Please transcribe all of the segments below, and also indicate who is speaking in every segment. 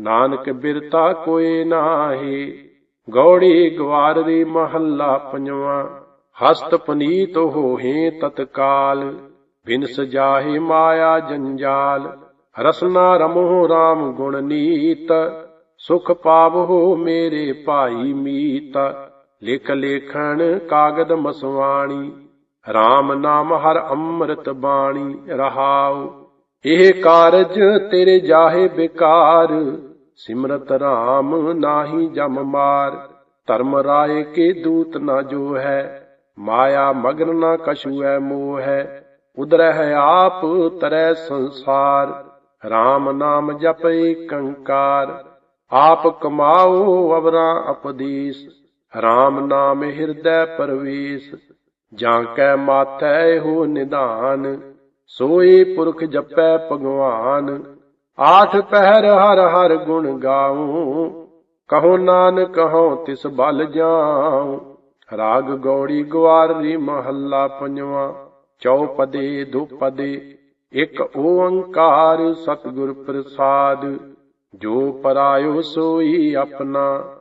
Speaker 1: ਨਾਨਕ ਬਿਰਤਾ ਕੋਏ ਨਾਹੀ, ਗੌੜੀ ਗਵਾਰਰੀ ਮਹੱਲਾ ਪੰਜਵਾਂ। ਹਸਤ ਪਨੀਤ ਹੋਹੇ ਤਤਕਾਲ ਬਿਨ ਸਜਾਹੇ ਮਾਇਆ ਜੰਜਾਲ। ਰਸਨਾ ਰਮੋ RAM ਗੁਣ ਨੀਤ, ਸੁਖ ਪਾਵੋ ਮੇਰੇ ਭਾਈ ਮੀਤ। ਲਿਖ ਲੇਖਣ ਕਾਗਦ ਮਸਵਾਣੀ RAM ਨਾਮ ਹਰ ਅੰਮ੍ਰਿਤ ਬਾਣੀ ਰਹਾਓ ਇਹ ਕਾਰਜ ਤੇਰੇ ਜਾਹੇ ਬਿਕਾਰ। ਸਿਮਰਤ RAM ਨਾਹੀ ਜਮ ਮਾਰ। ਧਰਮ ਰਾਏ ਕੇ ਦੂਤ ਨਾ ਜੋ ਹੈ। ਮਾਇਆ ਮਗਨ ਨਾ ਕਛੂ ਹੈ ਮੋਹ ਹੈ। ਉਦਰਹਿ ਆਪ ਤਰੈ ਸੰਸਾਰ। RAM ਨਾਮ ਜਪ ਕੰਕਾਰ ਆਪ ਕਮਾਓ ਅਵਰਾ ਅਪਦੀਸ। RAM ਨਾਮ ਹਿਰਦੈ ਪਰਵੇਸ। ਜਾਂ ਕੈ ਮਾਥੈ ਹੋ ਨਿਧਾਨ। ਸੋਈ ਪੁਰਖ ਜਪੈ ਭਗਵਾਨ, ਆਠ ਪਹਿਰ ਹਰ ਹਰ ਗੁਣ ਗਾਉ, ਕਹੋ ਨਾਨਕ ਕਹੋ ਤਿਸ ਬਲ ਜਾਉ। ਰਾਗ ਗੌੜੀ ਗਵਾਰੀ ਮਹੱਲਾ ਪੰਜਵਾਂ, ਚੌਪਦੇ ਦੁਪਦੇ, ਇੱਕ ਓੰਕਾਰ ਸਤਿਗੁਰ ਪ੍ਰਸਾਦ। ਜੋ ਪਰਾਇਓ ਸੋਈ ਆਪਣਾ,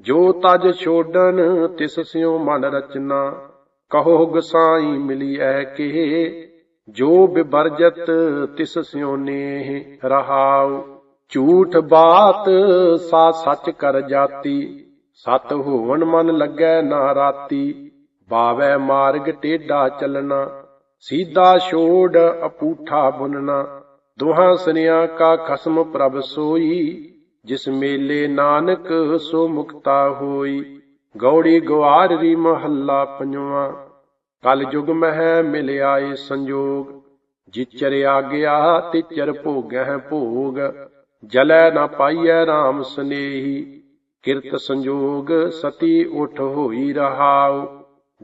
Speaker 1: ਜੋ ਤਜ ਛੋਡਨ ਤਿਸ ਸਿਉ ਮਨ ਰਚਨਾ। ਕਹੋ ਗਸਾਈ ਮਿਲੀ ਐ ਕੇ ਜੋ ਬਿਵਰਜਤ ਤਿਸ ਸਿਉ ਨੇਹ ਰਹਾਉ, ਝੂਠ ਬਾਤ ਸਾ ਸੱਚ ਕਰ ਜਾਤੀ, ਸਤ ਹੋਵਨ ਮਨ ਲੱਗੈ ਨਾ ਰਾਤੀ, ਬਾਵੈ ਮਾਰਗ ਟੇਢਾ ਚੱਲਣਾ, ਸੀਧਾ ਛੋੜ ਅਪੂਠਾ ਬੁਨਣਾ ਦੋਹਾਂ ਸਨਿਆ ਕਾ ਖਸਮ ਪ੍ਰਭ ਸੋਈ, ਜਿਸ ਮੇਲੇ ਨਾਨਕ ਸੋ ਮੁਕਤਾ ਹੋਈ, ਗੌੜੀ ਗਵਾਰੀ ਮਹੱਲਾ ਪੰਜਵਾਂ। ਕਲ ਯੁਗ ਮਹਿ ਮਿਲਿਆ ਏ ਸੰਜੋਗ, ਜਿਚਰ ਆਗਿਆ ਤਿਚਰ ਭੋਗਹਿ ਭੋਗ, ਜਲੈ ਨਾ ਪਾਈਐ RAM ਸਨੇਹੀ, ਕਿਰਤ ਸੰਜੋਗ ਸਤੀ ਉਠ ਹੋਈ ਰਹਾਉ,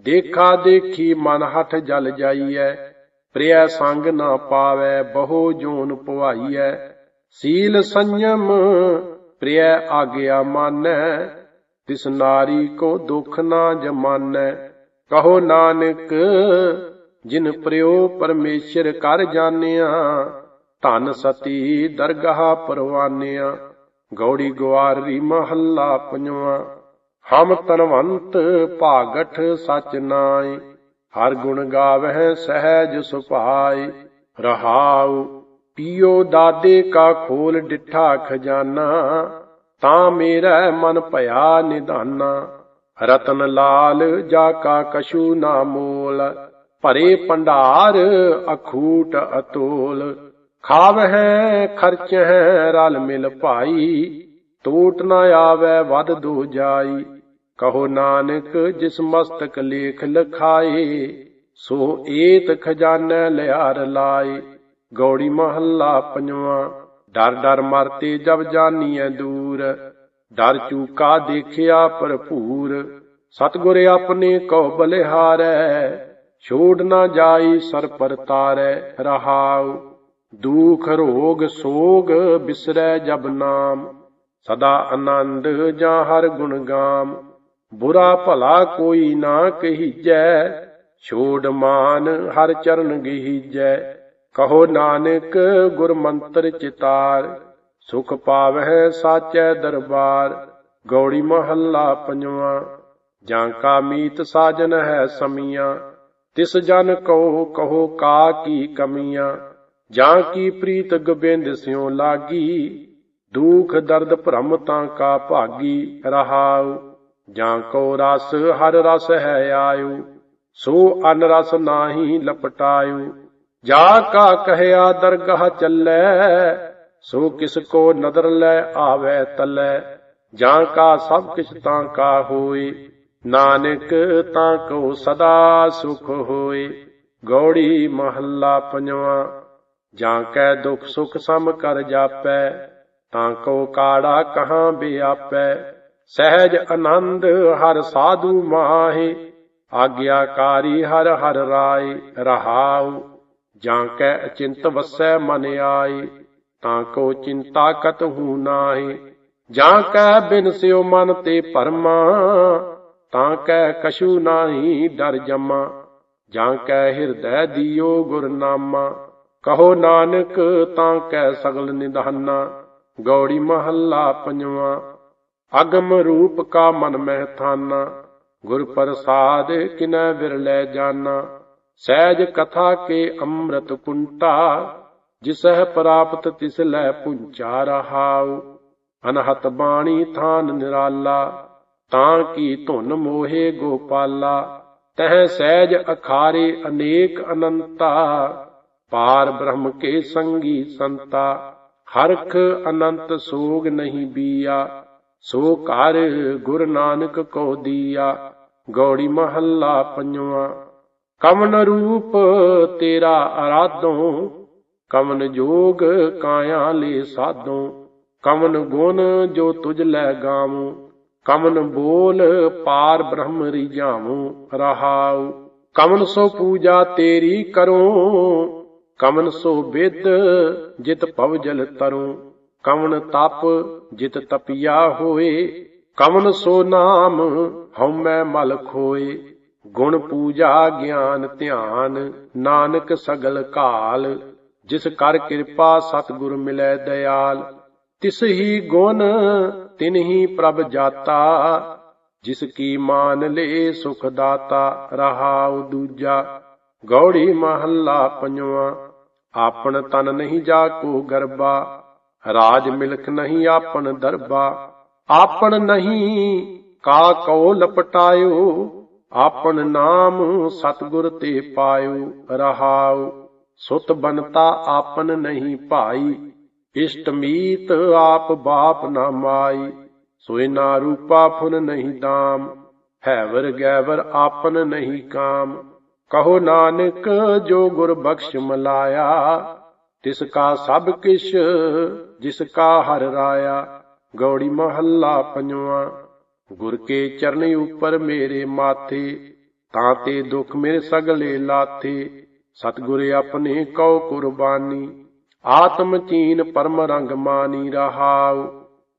Speaker 1: ਦੇਖਾ ਦੇਖੀ ਮਨ ਹਠ ਜਲ ਜਾਈਐ, ਪ੍ਰਿਆ ਸੰਗ ਨਾ ਪਾਵੈ ਬਹੁ ਜੋਨ ਪਵਾਈਐ ਸੀਲ ਸੰਯਮ ਪ੍ਰਿਆ ਆਗਿਆ ਮਾਨੈ, ਤਿਸ ਨਾਰੀ ਕੋ ਦੁਖ ਨਾ ਜਮਾਨੈ ਕਹੋ ਨਾਨਕ, ਜਿਨ ਪ੍ਰਿਓ ਪਰਮੇਸ਼ਰ ਕਰ ਜਾਣਿਆ, ਧਨ ਸਤੀ ਦਰਗਾਹ ਪਰਵਾਨਿਆ, ਗੌੜੀ ਗਵਾਰੀ ਮਹੱਲਾ ਪੰਜਵਾਂ। ਹਮ ਤਨਵੰਤ ਭਾਗਠ ਸਚ ਨਾਈ ਹਰ ਗੁਣ ਗਾਵਹਿ ਸਹਿਜ ਸੁਭਾਈ ਰਹਾਉ, ਪੀਓ ਦਾਦੇ ਕਾ ਖੋਲ ਡਿਠਾ ਖਜ਼ਾਨਾ, ਤਾਂ ਮੇਰਾ ਮਨ ਭਇਆ ਨਿਧਾਨਾ। ਰਤਨ ਲਾਲ ਜਾ ਕਾ ਕਸ਼ੂ ਨਾ ਮੋਲ, ਭਰੇ ਭੰਡਾਰ ਅਖੂਟ ਅਤੋਲ। ਖਾਵ ਹੈ, ਖਰਚ ਹੈ, ਰਲ ਮਿਲ ਭਾਈ ਟੂਟ ਨ ਆਵੈ ਵੱਧ ਦੋ ਜਾਈ ਕਹੋ ਨਾਨਕ, ਜਿਸ ਮਸਤਕ ਲੇਖ ਲਖਾਏ, ਸੋ ਏਤ ਖਜ਼ਾਨਾ ਲਿਆਰ ਲਾਏ। ਗੌੜੀ ਮਹੱਲਾ ਪੰਜਵਾਂ, ਡਰ ਡਰ ਮਰਤੇ ਜਬ ਜਾਨੀਐ ਦੂਰ। ਡਰ ਚੂਕਾ ਦੇਖਿਆ ਭਰਪੂਰ, ਸਤਗੁਰ ਆਪਣੇ ਕੋ ਬਲਿਹਾਰੈ, ਛੋੜ ਨਾ ਜਾਈ ਸਰ ਪਰ ਰਹਾਉ, ਦੁਖ ਰੋਗ ਸੋਗ ਬਿਸਰੈ ਜਬ ਨਾਮ, ਸਦਾ ਆਨੰਦ ਜਾਂ ਹਰ ਗੁਣ ਗਾਮ, ਬੁਰਾ ਭਲਾ ਕੋਈ ਨਾ ਕਹੀਜੈ, ਛੋੜ ਮਾਨ ਹਰ ਚਰਨ ਗਹੀਜੈ, ਕਹੋ ਨਾਨਕ ਗੁਰ ਮੰਤਰ ਚਿਤਾਰ। ਸੁਖ ਪਾਵਹਿ ਸਾਚੈ ਦਰਬਾਰ, ਗੌੜੀ ਮਹੱਲਾ ਪੰਜਵਾਂ। ਜਾਂ ਕਾ ਮੀਤ ਸਾਜਨ ਹੈ ਸਮੀਆਂ, ਤਿਸ ਜਨ ਕਹੋ ਕਹੋ ਕਾ ਕੀ ਕਮੀਆਂ। ਜਾਂ ਕੀ ਪ੍ਰੀਤ ਗੋਬਿੰਦ ਸਿਉ ਲਾਗੀ, ਦੁਖ ਦਰਦ ਭ੍ਰਮ ਤਾਂ ਕਾ ਭਾਗੀ ਰਹਾਉ। ਜਾਂ ਕੋ ਰਸ ਹਰ ਰਸ ਹੈ ਆਇਓ ਸੋ ਅਨ ਰਸ ਨਾਹੀ ਲਪਟਾਇਓ ਜਾ ਕਾ ਕਹਿਆ ਦਰਗਾਹ ਚੱਲੈ ਸੋ ਕਿਸ ਕੋ ਨਦਰ ਲੈ ਆਵੇ ਤਲੈ, ਜਾਂ ਕਾ ਸਭ ਕਿਛ ਤਾਂ ਕਾ ਹੋਏ ਨਾਨਕ ਤਾਂ ਕੋ ਸਦਾ ਸੁਖ ਹੋਏ ਗੌੜੀ ਮਹੱਲਾ ਪੰਜਵਾਂ, ਜਾਂ ਕੈ ਦੁਖ ਸੁਖ ਸਮ ਕਰ ਜਾਪੈ, ਤਾਂ ਕੋ ਕਾੜਾ ਕਹਾਂ ਬਿਆਪੈ, ਸਹਿਜ ਆਨੰਦ ਹਰ ਸਾਧੂ ਮਾਹੇ, ਆਗਿਆਕਾਰੀ ਹਰ ਹਰ ਰਾਏ ਰਹਾਉ, ਜਾਂ ਕੈ ਅਚਿੰਤ ਵਸੈ ਮਨ ਆਏ ਤਾਂ ਕੋ ਚਿੰਤਾ ਕਤ ਹੂ ਨਾਹੀ? ਜਾਂ ਕੈ ਬਿਨ ਸਿਉ ਮਨ ਤੇ ਪਰਮਾ, ਤਾਂ ਕੈ ਕਛੂ ਨਾਹੀ ਡਰ ਜਮਾ। ਜਾਂ ਕੈ ਹਿਰਦੈ ਦਿਓ ਗੁਰਨਾਮਾ, ਕਹੋ ਨਾਨਕ ਤਾਂ ਕੈ ਸਗਲ ਨਿਧਾਨਾ। ਗੌੜੀ ਮਹੱਲਾ ਪੰਜਵਾਂ, ਅਗਮ ਰੂਪ ਕਾ ਮਨ ਮਹਿ ਥਾਨਾ। ਗੁਰ ਪ੍ਰਸਾਦ ਕਿਨੈ ਵਿਰਲੇ ਜਾਨਾ। ਸਹਿਜ ਕਥਾ ਕੇ ਅੰਮ੍ਰਿਤ ਕੁੰਟਾ। ਜਿਸਹਿ ਪ੍ਰਾਪਤ ਤਿਸ ਲੈ ਪੁੰਚਾ ਰਹਾਉ, ਅਨਹਤ ਬਾਣੀ ਥਾਨ ਨਿਰਾਲਾ, ਤਾਂ ਕੀ ਧੁਨ ਮੋਹੇ ਗੋਪਾਲਾ, ਤਹ ਸਹਿਜ ਅਖਾਰੇ ਅਨੇਕ ਅਨੰਤਾ, ਪਾਰ ਬ੍ਰਹਮ ਕੇ ਸੰਗੀ ਸੰਤਾ, ਹਰਖ ਅਨੰਤ ਸੋਗ ਨਹੀਂ ਬੀਆ, ਸੋ ਕਰ ਗੁਰ ਨਾਨਕ ਕੋ ਦੀਆ, ਗੌੜੀ ਮਹੱਲਾ ਪੰਜਵਾਂ। ਕਮਨ ਰੂਪ ਤੇਰਾ ਅਰਾਧੋਂ ਕਮਨ ਜੋਗ ਕਾਇਆ ਲੇ ਸਾਧੋ ਕਮਨ ਗੁਣ ਜੋ ਤੁਝ ਲੈ ਗਾਵੂੰ ਕਮਨ ਬੋਲ ਪਾਰ ਬ੍ਰਹਮ ਰਿਜਾਵੋ ਰਹਾਉ। ਕਮਨ ਸੋ ਪੂਜਾ ਤੇਰੀ ਕਰੋ ਕਮਨ ਸੋ ਵਿਦ ਜਿਤ ਭਵ ਜਲ ਤਰੂੰ ਕਮਨ ਤਪ ਜਿਤ ਤਪਿਆ ਹੋਏ ਕਮਨ ਸੋ ਨਾਮ ਹਉਮੈ ਮਲ ਖੋਏ। ਗੁਣ ਪੂਜਾ ਗਿਆਨ ਧਿਆਨ, ਨਾਨਕ ਸਗਲ ਕਾਲ ਜਿਸ ਕਰ ਕਿਰਪਾ ਸਤਿਗੁਰ ਮਿਲੈ ਦਇਆਲ, ਤਿਸ ਹੀ ਗੁਣ ਤਿਨ ਹੀ ਪ੍ਰਭ ਜਾਤਾ, ਜਿਸ ਕੀ ਮਾਨ ਲੇ ਸੁਖ ਦਾਤਾ, ਰਹਾਉ ਦੂਜਾ, ਗੌੜੀ ਮਹੱਲਾ ਪੰਜਵਾਂ, ਆਪਣ ਤਨ ਨਹੀਂ ਜਾ ਕੋ ਗਰਬਾ, ਰਾਜ ਮਿਲਖ ਨਹੀਂ ਆਪਣ ਦਰਬਾ, ਆਪਣ ਨਹੀਂ ਕਾ ਕਉ ਲਪਟਾਇਓ ਆਪਨ ਨਾਮ ਸਤਗੁਰ ਤੇ ਪਾਇਓ, ਰਹਾਉ ਸੁਤ ਬਨਤਾ ਆਪਨ ਨਹੀਂ ਭਾਈ, ਇਸ਼ਟ ਮੀਤ ਆਪ ਬਾਪ ਨਾ ਮਾਈ ਸੋਇ ਨਾ ਰੂਪਾ ਫੁਨ ਨਹੀਂ ਦਾਮ, ਹੈਵਰ ਗੈਵਰ ਆਪਨ ਨਹੀਂ ਕਾਮ। ਕਹੋ ਨਾਨਕ, ਜੋ ਗੁਰ ਬਖਸ਼ ਮਲਾਇਆ, ਤਿਸ ਕਾ ਸਭ ਕਿਛ, ਜਿਸ ਕਾ ਹਰ ਰਾਇਆ, ਗੌੜੀ ਮਹੱਲਾ ਪੰਜਵਾਂ। ਗੁਰ ਕੇ ਚਰਨੀ ਉਪਰ ਮੇਰੇ ਮਾਥੇ, ਤਾਂ ਤੇ ਦੁਖ ਮੇਰੇ ਸਗਲੇ ਲਾਥੇ। ਸਤਿਗੁਰ ਆਪਣੇ ਕਉ ਕੁਰਬਾਨੀ, ਆਤਮ ਚੀਨ ਪਰਮ ਰੰਗ ਮਾਨੀ ਰਹਾਉ।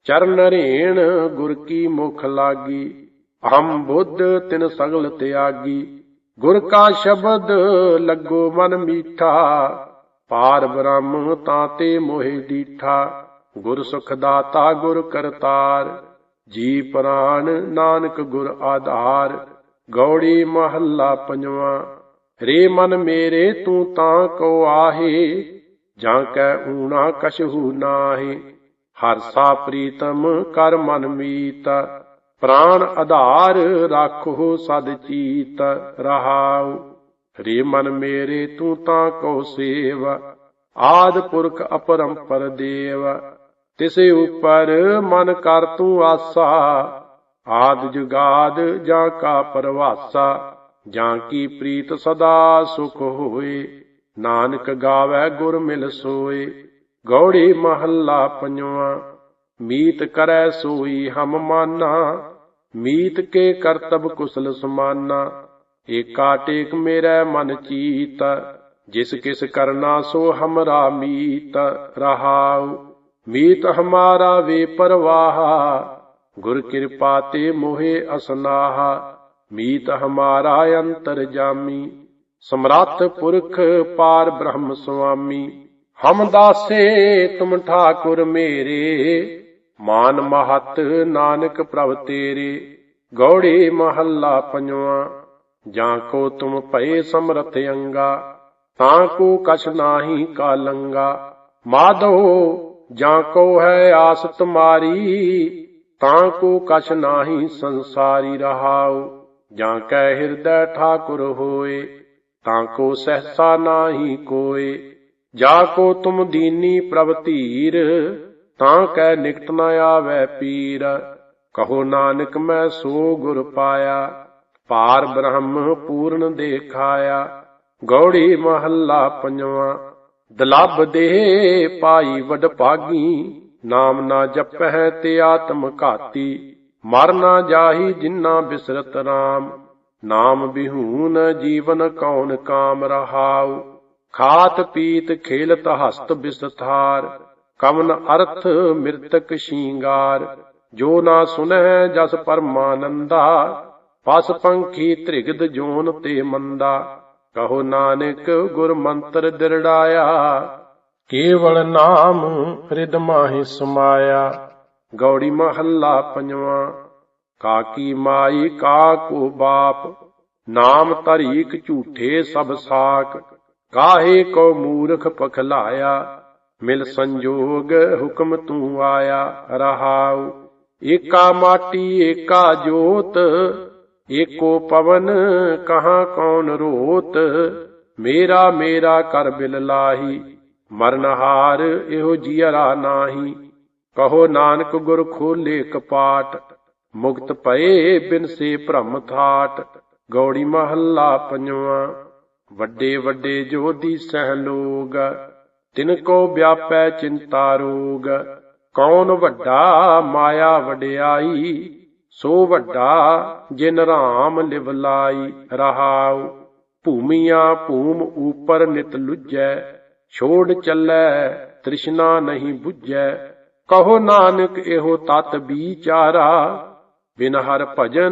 Speaker 1: ਚਰਨ ਰੇਣ ਗੁਰ ਕੀ ਮੁਖ ਲਾਗੀ ਹਮ ਬੁੱਧ ਤਿਨ ਸਗਲ ਤਿਆਗੀ। ਗੁਰ ਕਾ ਸ਼ਬਦ ਲੱਗੋ ਮਨ ਮੀਠਾ, ਪਾਰ ਬ੍ਰਹਮ ਤਾਂ ਤੇ ਮੋਹਿ ਡੀਠਾ। ਗੁਰ ਸੁਖ ਦਾਤਾ ਗੁਰ ਕਰਤਾਰ, ਜੀ ਪ੍ਰਾਨ ਨਾਨਕ ਗੁਰ ਆਧਾਰ। ਗੌੜੀ ਮਹੱਲਾ ਪੰਜਵਾਂ ਰੇ ਮਨ ਮੇਰੇ ਤੂੰ ਤਾਂ ਕੋ ਆਹੇ, ਜਾਂ ਕੈ ਊਣਾ ਕਛਹੂ ਨਾਹੀ। ਹਰਸਾ ਪ੍ਰੀਤਮ ਕਰ ਮਨ ਮੀਤ ਪ੍ਰਾਨ ਆਧਾਰ ਰਾਖੋ ਸਦ ਚੀਤ ਰਹਾਉ। ਰੇ ਮਨ ਮੇਰੇ ਤੂੰ ਤਾਂ ਕੋ ਸੇਵ, ਆਦ ਪੁਰਖ ਅਪਰੰਪਰ ਦੇਵ। ਤਿਸੇ ਉਪਰ ਮਨ ਕਰ ਤੂੰ ਆਸਾ, ਆਦ ਜੁਗਾਦ ਜਾਂ ਕਾ ਪਰਵਾਸਾ। ਜਾਂ ਕੀ ਪ੍ਰੀਤ ਸਦਾ ਸੁਖ ਹੋਏ? ਨਾਨਕ ਗਾਵੇ ਗੁਰ ਮਿਲ ਸੋਏ। ਗੌੜੀ ਮਹੱਲਾ ਪੰਜਵਾਂ, ਮੀਤ ਕਰੈ ਸੋਈ ਹਮ ਮਾਨਾ। ਮੀਤ ਕੇ ਕਰਤਬ ਕੁਸਲ ਸਮਾਨਾ। ਏਕਾ ਟੇਕ ਮੇਰਾ ਮਨ ਚੀਤ। ਜਿਸ ਕਿਸ ਕਰਨਾ ਸੋ ਹਮਰਾ ਮੀਤ ਰਹਾਉ। ਮੀਤ ਹਮਾਰਾ ਵੇ ਪਰਵਾਹ। ਗੁਰ ਕਿਰਪਾ ਤੇ ਮੋਹਿ ਅਸਨਾਹਾ। ਮੀਤ ਹਮਾਰਾ ਅੰਤਰ ਜਾਮੀ, ਸਮਰੱਥ ਪੁਰਖ ਪਾਰ ਬ੍ਰਹਮ ਸੁਆਮੀ। ਹਮ ਦਾਸੇ, ਤੁਮ ਠਾਕੁਰ ਮੇਰੇ, ਮਾਨ ਮਹਤ ਨਾਨਕ ਪ੍ਰਭ ਤੇਰੇ। ਗੌੜੇ ਮਹੱਲਾ ਪੰਜਵਾਂ, ਜਾਂ ਕੋ ਤੁਮ ਭਏ ਸਮਰਥ ਅੰਗਾ, ਤਾਂ ਕੋ ਕਛ ਨਾਹੀ ਕਾਲੰਗਾ ਮਾਧੋ, ਜਾਂ ਕੋ ਹੈ ਆਸ ਤੁਮਾਰੀ, ਤਾਂ ਕੋ ਕਛ ਨਾਹੀ ਸੰਸਾਰੀ ਰਹਾਓ ਜਾਂ ਕੈ ਹਿਰਦੈ ਠਾਕੁਰ ਹੋਏ, ਤਾਂ ਕੋ ਸਹਸਾ ਨਾਹੀ ਕੋਏ। ਜਾ ਕੋ ਤੁਮ ਦੀਨੀ ਪ੍ਰਭ ਧੀਰ, ਤਾਂ ਕੈ ਨਿਕਟ ਨ ਆਵੈ ਪੀਰ। ਕਹੋ ਨਾਨਕ ਮੈਂ ਸੋ ਗੁਰ ਪਾਇਆ, ਪਾਰ ਬ੍ਰਹਮ ਪੂਰਨ ਦੇਖਾਇਆ। ਗੌੜੀ ਮਹੱਲਾ ਪੰਜਵਾਂ, ਦਲਬ ਦੇ ਪਾਈ ਵਡ ਭਾਗੀ, ਨਾਮ ਨਾ ਜਪਹਿ ਤੇ ਆਤਮ ਘਾਤੀ। ਮਰ ਨਾ ਜਾਹੀ ਜਿਨ੍ਹਾਂ ਬਿਸਰਤ ਰਾਮ, ਨਾਮ ਬਿਹੂਨ ਜੀਵਨ ਕੌਣ ਕਾਮ ਰਹਾਉ। ਖਾਤ ਪੀਤ ਖੇਲਤ ਹਸਤ ਬਿਸਥਾਰ, ਕਵਨ ਅਰਥ ਮਿਰਤਕ ਸ਼ਿੰਗਾਰ। ਜੋ ਨਾ ਸੁਨਹਿ ਜਸ ਪਰਮਾਨੰਦਾ, ਪਸ ਪੰਖੀ ਤ੍ਰਿਗਦ ਜੋਨ ਤੇ ਮੰਦਾ। ਕਹੋ ਨਾਨਕ ਗੁਰ ਮੰਤਰ ਦਿਰੜਾਇਆ, ਕੇਵਲ ਨਾਮ ਹਿਰਦ ਮਾਹਿ ਸਮਾਇਆ। ਗੌੜੀ ਮਹੱਲਾ ਪੰਜਵਾਂ। ਕਾਕੀ ਮਾਈ ਕਾ ਕੋ ਬਾਪ, ਨਾਮ ਤਰੀਕ ਝੂਠੇ ਸਭ ਸਾਕ। ਕਾਹੇ ਕੋ ਮੂਰਖ ਪਖਲਾਇਆ, ਮਿਲ ਸੰਜੋਗ ਹੁਕਮ ਤੂੰ ਆਇਆ ਰਹਾਉ। ਏਕਾ ਮਾਟੀ, ਏਕਾ ਜੋਤ, ਏਕੋ ਪਵਨ ਕਹਾ ਕੌਣ ਰੋਤ। ਮੇਰਾ ਮੇਰਾ ਕਰ ਬਿਲ ਲਾਹੀ, ਮਰਨ ਹਾਰ ਇਹੋ ਜੀਅਰਾ ਨਾਹੀ। ਕਹੋ ਨਾਨਕ ਗੁਰ ਖੋਲੇ ਕਪਾਟ, ਮੁਕਤ ਪਏ ਬਿਨ ਸੇ ਭ੍ਰਮ ਥਾਟ। ਗੌੜੀ ਮਹੱਲਾ ਪੰਜਵਾਂ, ਵੱਡੇ ਵੱਡੇ ਜੋਦੀ ਸਹਿ ਲੋਗ, ਤਿਨ ਕੋ ਵਿਆਪੈ ਚਿੰਤਾ ਰੋਗ। ਕੌਣ ਵੱਡਾ ਮਾਇਆ ਵਡਿਆਈ, ਸੋ ਵੱਡਾ ਜਿਨ ਰਾਮ ਲਿਵ ਲਾਈ ਰਹਾਉ। ਭੂਮੀਆਂ ਭੂਮ ਉਪਰ ਨਿਤ ਲੁਜੈ, ਛੋੜ ਚੱਲੈ ਤ੍ਰਿਸ਼ਨਾ ਨਹੀਂ 부ਜੈ ਕਹੋ ਨਾਨਕ ਇਹੋ ਤਤ ਵਿਚਾਰਾ, ਬਿਨ ਹਰ ਭਜਨ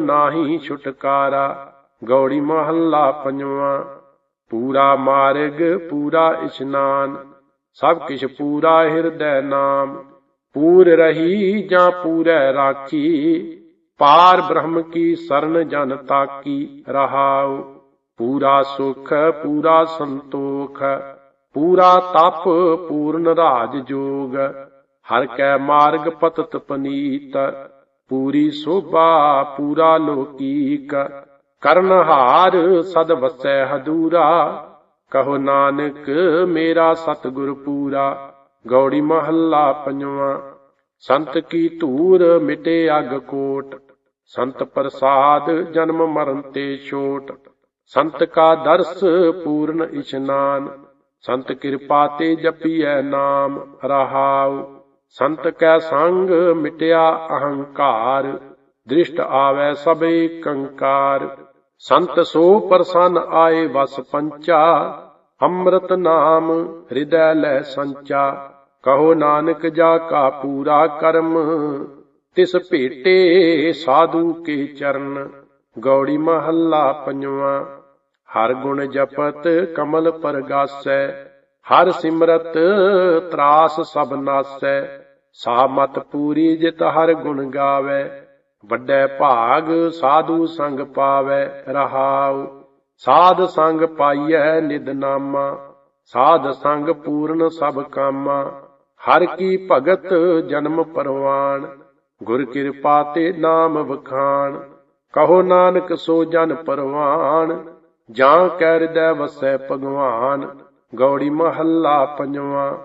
Speaker 1: ਨਾਹੀ ਛੁਟਕਾਰਾ। ਗੌੜੀ ਮਹੱਲਾ ਪੰਜਵਾਂ, ਪੂਰਾ ਮਾਰਗ, ਪੂਰਾ ਇਸ਼ਨਾਨ। ਸਭ ਕਿਛ ਪੂਰਾ ਹਿਰਦੈ ਨਾਮ। ਪੂਰ ਰਹੀ ਜਾਂ ਪੂਰੈ ਰਾਖੀ, ਪਾਰ ਬ੍ਰਹਮ ਕੀ ਸਰਨ ਜਨ ਤਾਕੀ ਰਹਾਉ। ਪੂਰਾ ਸੁਖ, ਪੂਰਾ ਸੰਤੋਖ, ਪੂਰਾ ਤਪ, ਪੂਰਨ ਰਾਜ ਜੋਗ। ਹਰ ਕੈ ਮਾਰਗ ਪਤਤ ਪਨੀਤ, ਪੂਰੀ ਸੋਭਾ ਪੂਰਾ ਲੋਕੀਕ। ਕਰਨ ਹਾਰ ਸਦ ਵਸੈ ਹਦੂਰਾ, ਕਹੋ ਨਾਨਕ ਮੇਰਾ ਸਤਿਗੁਰ ਪੂਰਾ। ਗੌੜੀ ਮਹੱਲਾ ਪੰਜਵਾਂ, ਸੰਤ ਕੀ ਧੂਰ ਮਿਟੇ ਅਗ ਕੋਟ। ਸੰਤ ਪ੍ਰਸਾਦ ਜਨਮ ਮਰਨ ਤੇ ਛੋਟ। ਸੰਤ ਕਾ ਦਰਸ ਪੂਰਨ ਇਸ਼ਨਾਨ। ਸੰਤ ਕਿਰਪਾ ਤੇ ਜਪੀਐ ਨਾਮ, ਰਹਾਉ। ਸੰਤ ਕੈ ਸੰਗ ਮਿਟਿਆ ਅਹੰਕਾਰ, ਦ੍ਰਿਸ਼ਟ ਆਵੈ ਸਭੇ ਕੰਕਾਰ। ਸੰਤ ਸੋ ਪ੍ਰਸੰਨ ਆਏ ਵਸ ਪੰਚਾ, ਅੰਮ੍ਰਿਤ ਨਾਮ ਹਿਰਦੈ ਲੈ ਸੰਚਾ। ਕਹੋ ਨਾਨਕ ਜਾ ਕਾ ਪੂਰਾ ਕਰਮ, ਤਿਸ ਭੇਟੇ ਸਾਧੂ ਕੇ ਚਰਨ। ਗੌੜੀ ਮਹੱਲਾ ਪੰਜਵਾਂ, ਹਰ ਗੁਣ ਜਪਤ ਕਮਲ ਪਰਗਾਸੈ। ਹਰ ਸਿਮਰਤ ਤਰਾਸ ਸਭ ਨਾਸੈ ਸਾ ਮਤ ਪੂਰੀ ਜਿਤ ਹਰ ਗੁਣ ਗਾਵੇ। ਵੱਡੇ ਭਾਗ ਸਾਧੂ ਸੰਗ ਪਾਵੇ ਰਹਾਉ। ਸਾਧ ਸੰਗ ਪਾਈਐ ਨਿਦ ਨਾਮਾ, ਸਾਧ ਸੰਗ ਪੂਰਨ ਸਭ ਕਾਮਾ। ਹਰ ਕੀ ਭਗਤ ਜਨਮ ਪਰਵਾਨ ਗੁਰ ਕਿਰਪਾ ਤੇ ਨਾਮ ਵਖਾਣ। ਕਹੋ ਨਾਨਕ ਸੋ ਜਨ ਪਰਵਾਨ ਜਾਂ ਕੈ ਹਿਰਦੈ ਵਸੈ ਭਗਵਾਨ। ਗੌੜੀ ਮਹੱਲਾ ਪੰਜਵਾਂ।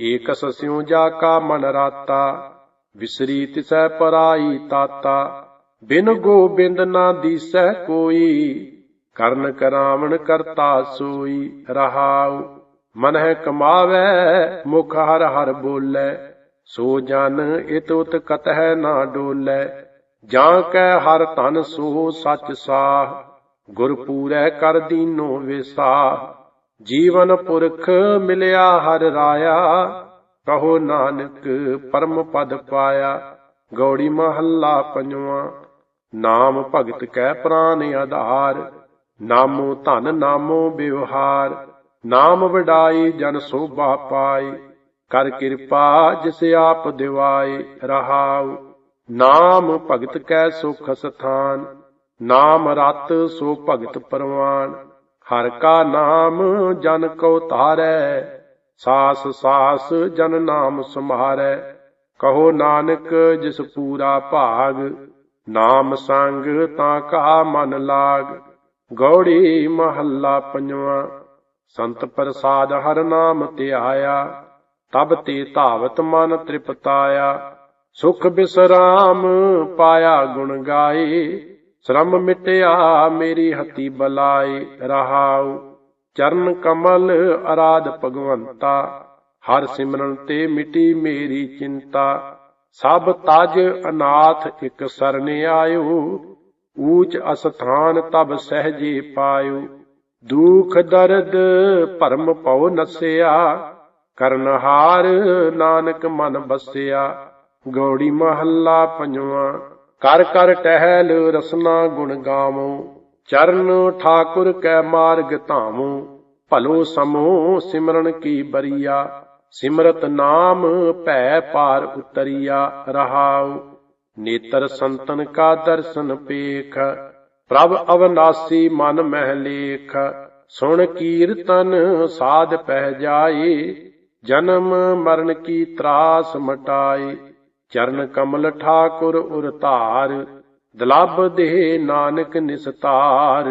Speaker 1: ਏਕ ਸਸਿਉ ਜਾ ਕਾ ਮਨ ਰਾਤਾ ਵਿਸਰੀ ਤਿਸੈ ਪਰਾਈ ਤਾਤਾ। ਬਿਨ ਗੋਬਿੰਦ ਨਾ ਦੀਸੈ ਕੋਈ, ਕਰਨ ਕਰਾਵਣ ਕਰਤਾ ਸੋਈ ਰਹਾਉ। ਮਨਹਿ ਕਮਾਵੇ, ਮੁਖ ਹਰ ਹਰ ਬੋਲੇ। ਸੋ ਜਨ ਇਤ ਉਤ ਕਤ ਹੈ ਨਾ ਡੋਲੇ। ਜਾਂ ਕੈ ਹਰ ਧਨ ਸੋ ਸਚ ਸਾਹ, ਗੁਰ ਪੂਰੈ ਕਰ ਦੀਨੋ ਵਿਸਾਹ ਜੀਵਨ ਪੁਰਖ ਮਿਲਿਆ ਹਰ ਰਾਇਆ। ਕਹੋ ਨਾਨਕ ਪਰਮ ਪਦ ਪਾਇਆ। ਗੌੜੀ ਮਹੱਲਾ ਪੰਜਵਾਂ। ਨਾਮ ਭਗਤ ਕੈ ਪ੍ਰਾਨ ਆਧਾਰ। ਨਾਮੋ ਧਨ, ਨਾਮੋ ਵਿਵਹਾਰ। ਨਾਮ ਵਡਾਈ, ਜਨ ਸੋਭਾ ਪਾਈ। ਕਰ ਕਿਰਪਾ ਜਿਸ ਆਪ ਦਿਵਾਏ, ਰਹਾਉ। ਨਾਮ ਭਗਤ ਕੈ ਸੁਖ ਸਥਾਨ। ਨਾਮ ਰਤ ਸੋ ਭਗਤ ਪਰਵਾਨ। ਹਰ ਕਾ ਨਾਮ ਜਨ ਕੋ ਧਾਰੈ, ਸਾਸ ਸਾਸ ਜਨ ਨਾਮ ਸੰਭਾਰੈ ਕਹੋ ਨਾਨਕ ਜਿਸ ਪੂਰਾ ਭਾਗ, ਨਾਮ ਸੰਗ ਤਾਂ ਕਾ ਮਨ ਲਾਗ। ਗੌੜੀ ਮਹੱਲਾ ਪੰਜਵਾਂ, ਸੰਤ ਪ੍ਰਸਾਦ ਹਰ ਨਾਮ ਧਿਆਇਆ, ਤਬ ਤੇ ਧਾਵਤ ਮਨ ਤ੍ਰਿਪਤਾਇਆ। ਸੁਖ ਬਿਸਰਾਮ ਪਾਇਆ ਗੁਣ ਗਾਏ। ਸ਼ਰਮ ਮਿਟਿਆ ਮੇਰੀ ਹੱਤੀ ਬਲਾਏ ਰਹਾਉ। ਚਰਨ ਕਮਲ ਅਰਾਧ ਭਗਵੰਤਾ, ਹਰ ਸਿਮਰਨ ਤੇ ਮਿਟੀ ਮੇਰੀ ਚਿੰਤਾ। ਸਭ ਤਜ ਅਨਾਥ ਇਕ ਸਰਨ ਆਇਓ, ਊਚ ਅਸਥਾਨ ਤਬ ਸਹਜੇ ਪਾਇਓ। ਦੁਖ ਦਰਦ ਭਰਮ ਪਉ ਨਸਿਆ, ਕਰਨਹਾਰ ਨਾਨਕ ਮਨ ਬਸਿਆ। ਗੌੜੀ ਮਹੱਲਾ ਪੰਜਵਾਂ ਕਰ ਕਰ ਟਹਿਲ ਰਸਨਾ ਗੁਣ ਗਾਵੋ, ਚਰਨ ਠਾਕੁਰ ਕੈ ਮਾਰਗ ਧਾਵੋ, ਭਲੋ ਸਮੋ ਸਿਮਰਨ ਕੀ ਬਰੀਆ, ਸਿਮਰਤ ਨਾਮ ਭੈ ਪਾਰ ਉਤਰੀਆ ਰਹਾਉ, ਨੇਤਰ ਸੰਤਨ ਕਾ ਦਰਸ਼ਨ ਪੇਖ, ਪ੍ਰਭ ਅਵਨਾਸੀ ਮਨ ਮਹਿ ਲੇਖ, ਸੁਣ ਕੀਰਤਨ ਸਾਧ ਪਹਿ ਜਾਏ, ਜਨਮ ਮਰਨ ਕੀ ਤਰਾਸ ਮਟਾਏ। ਚਰਨ ਕਮਲ ਠਾਕੁਰ ਉਰ ਧਾਰ ਦਲਬ ਦੇ ਨਾਨਕ ਨਿਸਤਾਰ।